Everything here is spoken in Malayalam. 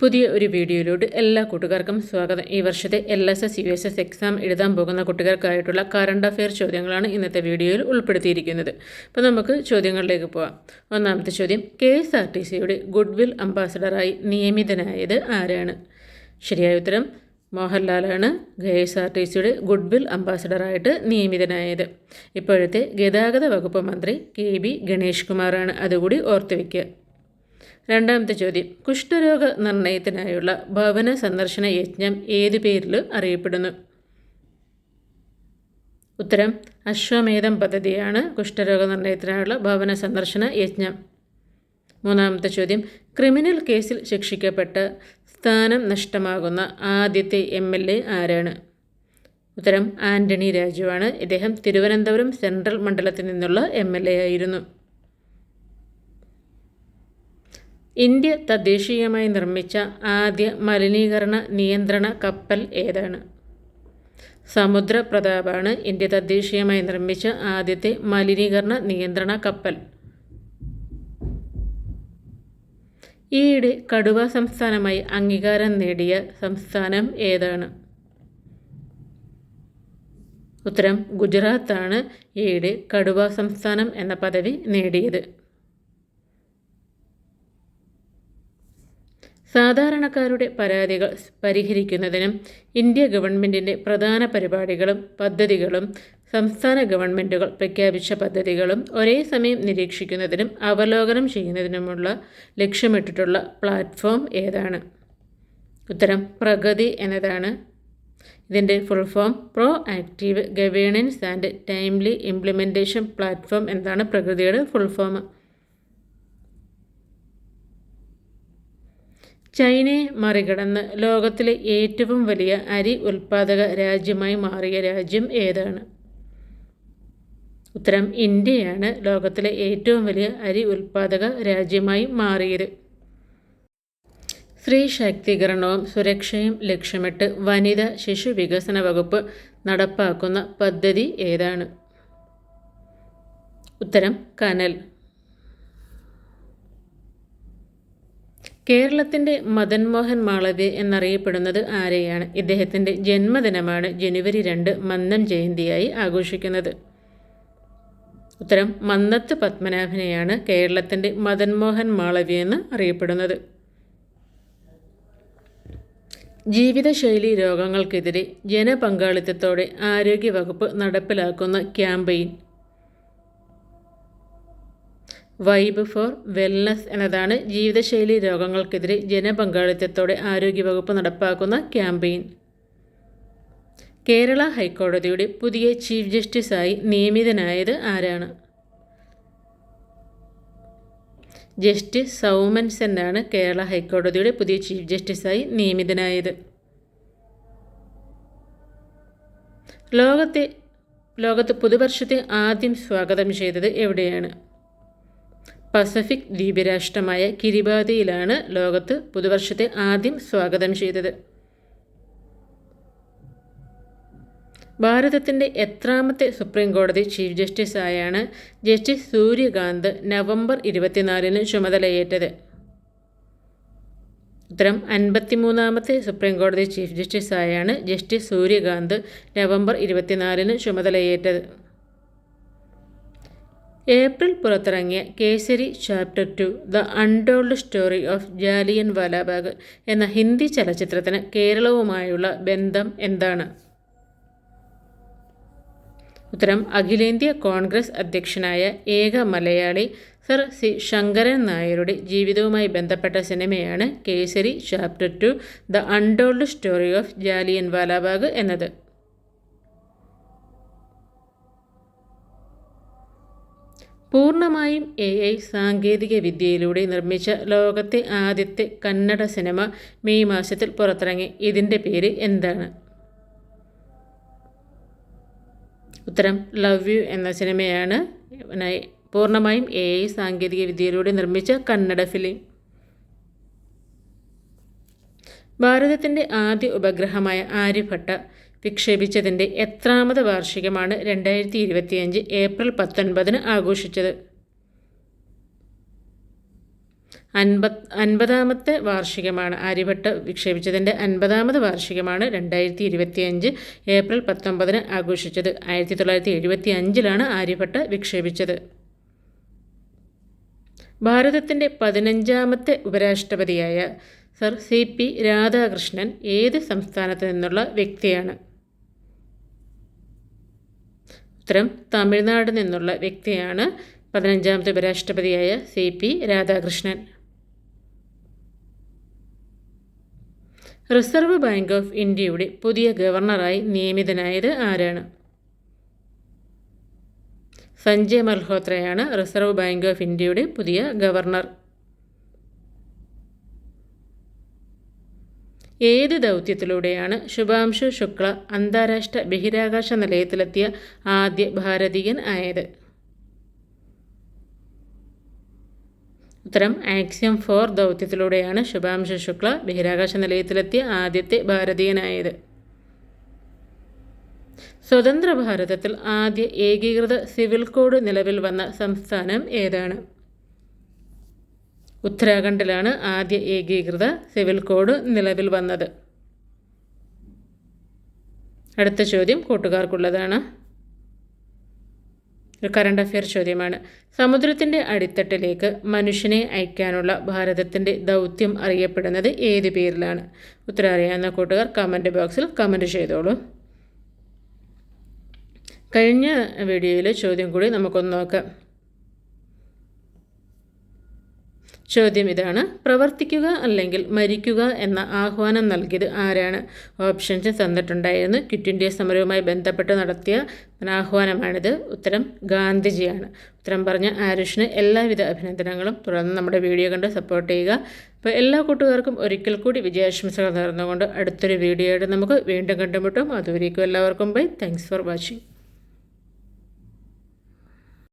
പുതിയ ഒരു വീഡിയോയിലോട്ട് എല്ലാ കൂട്ടുകാർക്കും സ്വാഗതം. ഈ വർഷത്തെ L S S U S S exam എഴുതാൻ പോകുന്ന കുട്ടികൾക്കായിട്ടുള്ള കറണ്ട് അഫെയർ ചോദ്യങ്ങളാണ് ഇന്നത്തെ വീഡിയോയിൽ ഉൾപ്പെടുത്തിയിരിക്കുന്നത്. അപ്പോൾ നമുക്ക് ചോദ്യങ്ങളിലേക്ക് പോവാം. ഒന്നാമത്തെ ചോദ്യം കെ എസ് ആർ ടി സിയുടെ ഗുഡ്വിൽ അംബാസഡറായി നിയമിതനായത് ആരാണ്? ശരിയായ ഉത്തരം മോഹൻലാലാണ് കെ എസ് ആർ ടി സിയുടെ ഗുഡ്വിൽ അംബാസഡറായിട്ട് നിയമിതനായത്. ഇപ്പോഴത്തെ ഗതാഗത വകുപ്പ് മന്ത്രി കെ ബി ഗണേഷ് കുമാറാണ് അതുകൂടി ഓർത്തു വയ്ക്കുക രണ്ടാമത്തെ ചോദ്യം. കുഷ്ഠരോഗ നിർണയത്തിനായുള്ള ഭവന സന്ദർശന യജ്ഞം ഏതു പേരിൽ അറിയപ്പെടുന്നു? ഉത്തരം അശ്വമേധം പദ്ധതിയാണ് കുഷ്ഠരോഗ നിർണയത്തിനായുള്ള ഭവന സന്ദർശന യജ്ഞം. മൂന്നാമത്തെ ചോദ്യം ക്രിമിനൽ കേസിൽ ശിക്ഷിക്കപ്പെട്ട് സ്ഥാനം നഷ്ടമാകുന്ന ആദ്യത്തെ എം എൽ എ ആരാണ്? ഉത്തരം ആന്റണി രാജുവാണ്. ഇദ്ദേഹം തിരുവനന്തപുരം സെൻട്രൽ മണ്ഡലത്തിൽ നിന്നുള്ള എം എൽ എ ആയിരുന്നു. ഇന്ത്യ തദ്ദേശീയമായി നിർമ്മിച്ച ആദ്യ മലിനീകരണ നിയന്ത്രണ കപ്പൽ ഏതാണ്? സമുദ്ര പ്രതാപാണ് ഇന്ത്യ തദ്ദേശീയമായി നിർമ്മിച്ച ആദ്യത്തെ മലിനീകരണ നിയന്ത്രണ കപ്പൽ. ഈയിടെ കടുവ സംസ്ഥാനമായി അംഗീകാരം നേടിയ സംസ്ഥാനം ഏതാണ്? ഉത്തരം ഗുജറാത്താണ് ഈയിടെ കടുവ സംസ്ഥാനം എന്ന പദവി നേടിയത്. സാധാരണക്കാരുടെ പരാതികൾ പരിഹരിക്കുന്നതിനും ഇന്ത്യ ഗവൺമെന്റിന്റെ പ്രധാന പരിപാടികളും പദ്ധതികളും സംസ്ഥാന ഗവൺമെന്റുകൾ പ്രഖ്യാപിച്ച പദ്ധതികളും ഒരേ സമയം നിരീക്ഷിക്കുന്നതിനും അവലോകനം ചെയ്യുന്നതിനുമുള്ള ലക്ഷ്യമിട്ടിട്ടുള്ള പ്ലാറ്റ്ഫോം ഏതാണ്? ഉത്തരം പ്രഗതി എന്നതാണ്. ഇതിന്റെ full form proactive governance and timely implementation platform എന്താണ്? പ്രകൃതിയുടെ ഫുൾ ഫോം ചൈനയെ മറികടന്ന് ലോകത്തിലെ ഏറ്റവും വലിയ അരി ഉൽപ്പാദക രാജ്യമായി മാറിയ രാജ്യം ഏതാണ്? ഉത്തരം ഇന്ത്യയാണ് ലോകത്തിലെ ഏറ്റവും വലിയ അരി ഉൽപ്പാദക രാജ്യമായി മാറിയത്. സ്ത്രീ ശാക്തീകരണവും സുരക്ഷയും ലക്ഷ്യമിട്ട് വനിത ശിശു വികസന വകുപ്പ് നടപ്പാക്കുന്ന പദ്ധതി ഏതാണ്? ഉത്തരം കനൽ. കേരളത്തിന്റെ മദൻ മോഹൻ മാളവ്യ എന്നറിയപ്പെടുന്നത് ആരെയാണ്? ഇദ്ദേഹത്തിന്റെ ജന്മദിനമാണ് ജനുവരി രണ്ട് മന്നം ജയന്തിയായി ആഘോഷിക്കുന്നത്. ഉത്തരം മന്നത്ത് പത്മനാഭനെയാണ് കേരളത്തിന്റെ മദൻ മോഹൻ മാളവ്യ എന്ന് അറിയപ്പെടുന്നത്. ജീവിതശൈലി രോഗങ്ങൾക്കെതിരെ ജനപങ്കാളിത്തത്തോടെ ആരോഗ്യവകുപ്പ് നടപ്പിലാക്കുന്ന ക്യാമ്പയിൻ വൈബ് ഫോർ വെൽനസ് എന്നതാണ് ജീവിതശൈലി രോഗങ്ങൾക്കെതിരെ ജനപങ്കാളിത്തത്തോടെ ആരോഗ്യവകുപ്പ് നടപ്പാക്കുന്ന ക്യാമ്പയിൻ. കേരള ഹൈക്കോടതിയുടെ പുതിയ ചീഫ് ജസ്റ്റിസായി നിയമിതനായത് ആരാണ്? ജസ്റ്റിസ് സൗമൻ സെന്നാണ് കേരള ഹൈക്കോടതിയുടെ പുതിയ ചീഫ് ജസ്റ്റിസായി നിയമിതനായത്. ലോകത്തെ ലോകത്ത് പുതുവർഷത്തെ ആദ്യം സ്വാഗതം ചെയ്തത് എവിടെയാണ്? പസഫിക് ദ്വീപരാഷ്ട്രമായ കിരിബാതിയിലാണ് ലോകത്ത് പുതുവർഷത്തെ ആദ്യം സ്വാഗതം ചെയ്തത്. ഭാരതത്തിന്റെ എത്രാമത്തെ സുപ്രീം കോടതി ചീഫ് ജസ്റ്റിസ് ആയാണ് ജസ്റ്റിസ് സൂര്യകാന്ത് നവംബർ ഇരുപത്തിനാലിന് ചുമതലയേറ്റത്. ഉത്തരം അൻപത്തിമൂന്നാമത്തെ സുപ്രീം കോടതി ചീഫ് ജസ്റ്റിസ് ആയാണ് ജസ്റ്റിസ് സൂര്യകാന്ത് നവംബർ ഇരുപത്തിനാലിന് ചുമതലയേറ്റത്. ഏപ്രിൽ പുറത്തിറങ്ങിയ Kesari chapter two the untold story of Jallian Walabagh എന്ന ഹിന്ദി ചലച്ചിത്രത്തിന് കേരളവുമായുള്ള ബന്ധം എന്താണ്? ഉത്തരം അഖിലേന്ത്യാ കോൺഗ്രസ് അധ്യക്ഷനായ ഏക മലയാളി സർ സി ശങ്കരൻ നായരുടെ ജീവിതവുമായി ബന്ധപ്പെട്ട സിനിമയാണ് Kesari chapter two the untold story of Jallian Walabagh എന്നത്. പൂർണമായും എ ഐ സാങ്കേതിക വിദ്യയിലൂടെ നിർമ്മിച്ച ലോകത്തെ ആദ്യത്തെ കന്നഡ സിനിമ മെയ് മാസത്തിൽ പുറത്തിറങ്ങി. ഇതിന്റെ പേര് എന്താണ്? ഉത്തരം ലവ് യു എന്ന സിനിമയാണ്. പൂർണമായും എ ഐ സാങ്കേതിക വിദ്യയിലൂടെ നിർമ്മിച്ച കന്നഡ ഫിലിം. ഭാരതത്തിന്റെ ആദ്യ ഉപഗ്രഹമായ ആര്യഭട്ട വിക്ഷേപിച്ചതിന്റെ എത്രാമത് വാർഷികമാണ് രണ്ടായിരത്തി ഇരുപത്തിയഞ്ച് ഏപ്രിൽ പത്തൊൻപതിന് ആഘോഷിച്ചത്. അൻപത് അൻപതാമത്തെ വാർഷികമാണ് ആര്യഭട്ട വിക്ഷേപിച്ചതിന്റെ അൻപതാമത് വാർഷികമാണ് രണ്ടായിരത്തി ഇരുപത്തി അഞ്ച് ഏപ്രിൽ പത്തൊമ്പതിന് ആഘോഷിച്ചത്. ആയിരത്തി തൊള്ളായിരത്തി എഴുപത്തി അഞ്ചിലാണ് ആര്യഭട്ട വിക്ഷേപിച്ചത്. ഭാരതത്തിന്റെ പതിനഞ്ചാമത്തെ ഉപരാഷ്ട്രപതിയായ സർ സി. പി. രാധാകൃഷ്ണൻ ഏത് സംസ്ഥാനത്ത് നിന്നുള്ള വ്യക്തിയാണ്? ഉത്തരം തമിഴ്നാട് നിന്നുള്ള വ്യക്തിയാണ് പതിനഞ്ചാമത്തെ ഉപരാഷ്ട്രപതിയായ C. P. Radhakrishnan. Reserve bank of ഇന്ത്യയുടെ പുതിയ ഗവർണറായി നിയമിതനായത് ആരാണ്? സഞ്ജയ് മൽഹോത്രയാണ് റിസർവ് ബാങ്ക് ഓഫ് ഇന്ത്യയുടെ പുതിയ ഗവർണർ. ഏത് ദൗത്യത്തിലൂടെയാണ് ശുഭാംശു ശുക്ല അന്താരാഷ്ട്ര ബഹിരാകാശ നിലയത്തിലെത്തിയ ആദ്യ ഭാരതീയൻ ആയത്? ഉത്തരം ആക്സിയം ഫോർ ദൗത്യത്തിലൂടെയാണ് ശുഭാംശു ശുക്ല ബഹിരാകാശ നിലയത്തിലെത്തിയ ആദ്യത്തെ ഭാരതീയനായത് സ്വതന്ത്ര ഭാരതത്തിൽ ആദ്യ ഏകീകൃത സിവിൽ കോഡ് നിലവിൽ വന്ന സംസ്ഥാനം ഏതാണ്? ഉത്തരാഖണ്ഡിലാണ് ആദ്യ ഏകീകൃത സിവിൽ കോഡ് നിലവിൽ വന്നത്. അടുത്ത ചോദ്യം കൂട്ടുകാർക്കുള്ളതാണ്. ഒരു കറണ്ട് അഫയർ ചോദ്യമാണ്. സമുദ്രത്തിന്റെ അടിത്തട്ടിലേക്ക് മനുഷ്യനെ അയക്കാനുള്ള ഭാരതത്തിന്റെ ദൗത്യം അറിയപ്പെടുന്നത് ഏത് പേരിലാണ്? ഉത്തരം അറിയാവുന്ന കൂട്ടുകാർ കമന്റ് ബോക്സിൽ കമന്റ് ചെയ്തോളൂ. കഴിഞ്ഞ വീഡിയോയിലെ ചോദ്യം കൂടി നമുക്കൊന്ന് നോക്കാം. ചോദ്യം ഇതാണ്. പ്രവർത്തിക്കുക അല്ലെങ്കിൽ മരിക്കുക എന്ന ആഹ്വാനം നൽകിയത് ആരാണ്? ഓപ്ഷൻസ് തന്നിട്ടുണ്ടായിരുന്നു. ക്വിറ്റ് ഇന്ത്യ സമരവുമായി ബന്ധപ്പെട്ട് നടത്തിയ ആഹ്വാനമാണിത്. ഉത്തരം ഗാന്ധിജിയാണ്. ഉത്തരം പറഞ്ഞ ആരുഷിന് എല്ലാവിധ അഭിനന്ദനങ്ങളും. തുടർന്ന് നമ്മുടെ വീഡിയോ കണ്ട് സപ്പോർട്ട് ചെയ്യുക. അപ്പോൾ എല്ലാ കൂട്ടുകാർക്കും ഒരിക്കൽ കൂടി വിജയാശംസകൾ നേർന്നുകൊണ്ട് അടുത്തൊരു വീഡിയോയുടെ നമുക്ക് വീണ്ടും കണ്ടുമുട്ടും. അതുവരേക്കും എല്ലാവർക്കും ബൈ. Thanks for watching